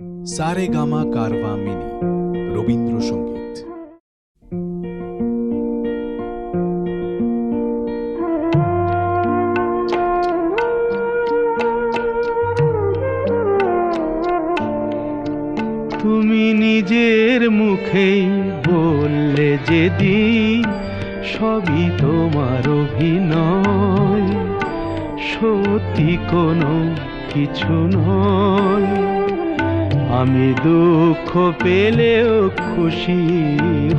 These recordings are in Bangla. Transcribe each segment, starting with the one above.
সারে গামা কারভা মিনি রবীন্দ্রসঙ্গীত তুমি নিজের মুখেই বললে যেদিন সবই তোমার অভিনয়, সত্যি কোনো কিছু নয়। আমি দুঃখ পেলেও খুশি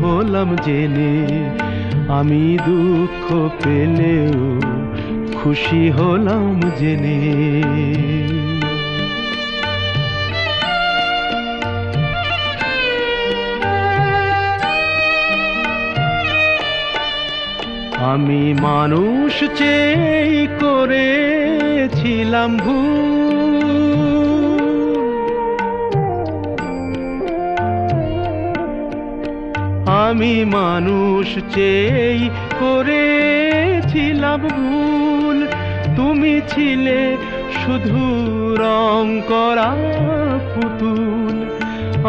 হলাম জেনে। আমি দুঃখ পেলেও খুশি হলাম জেনে। আমি মানুষ চেয়ে করেছিলাম ভুল। আমি মানুষ চেয়ে করেছিলাম ভুল। তুমি ছিলে শুধু রং করা পুতুল।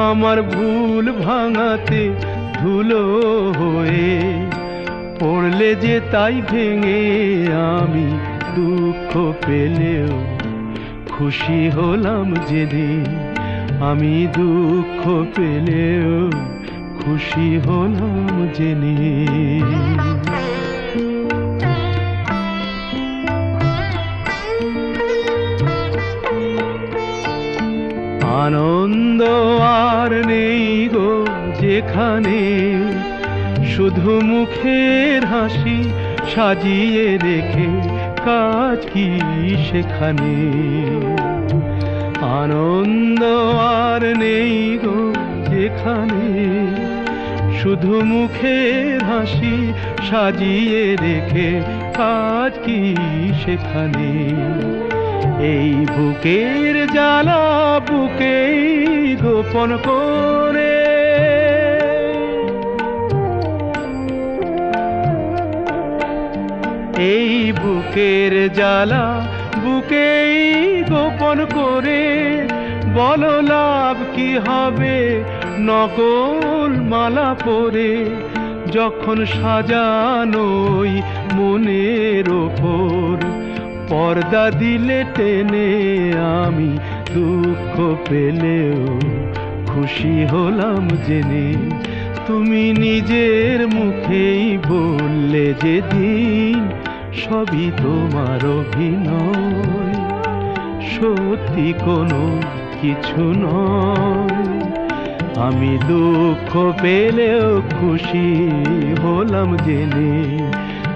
আমার ভুল ভাঙাতে ধুলো হয়ে পড়লে যে তাই ভেঙে আমি দুঃখ পেলেও খুশি হলাম যেদিন আমি দুঃখ পেলেও খুশি হলাম জেনে। আনন্দ আর নেই গো যেখানে, শুধু মুখের হাসি সাজিয়ে রেখে কাজ কি সেখানে? আনন্দ আর নেই গো যেখানে শুধু মুখের হাসি সাজিয়ে রেখে কাজ কি সেখানে? এই বুকের জ্বালা বুকেই গোপন করে। এই বুকের জ্বালা বুকেই গোপন করে, বলো লাভ কি হবে নকল মালা পরে যখন সাজানোই মনের ওপর। পর্দা দিলে টেনে আমি দুঃখ পেলেও খুশি হলাম জেনে। তুমি নিজের মুখেই বললে যেদিন সবই তোমার অভিনয়। সত্যি কোনো কিছু নয়। আমি দুঃখ পেলেও খুশি হলাম জেনে।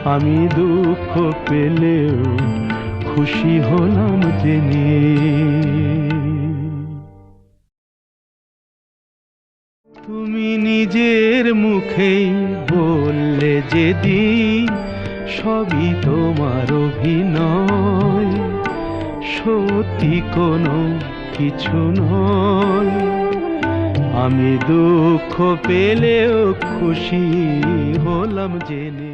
আমি দুঃখ পেলেও খুশি হলাম জেনে। তুমি নিজের মুখেই বললে যেদিন সবই তোমার অভিনয়। সত্যি কোনো কিছু নয়। আমি দুঃখ পেলেও খুশি হলাম জেনে।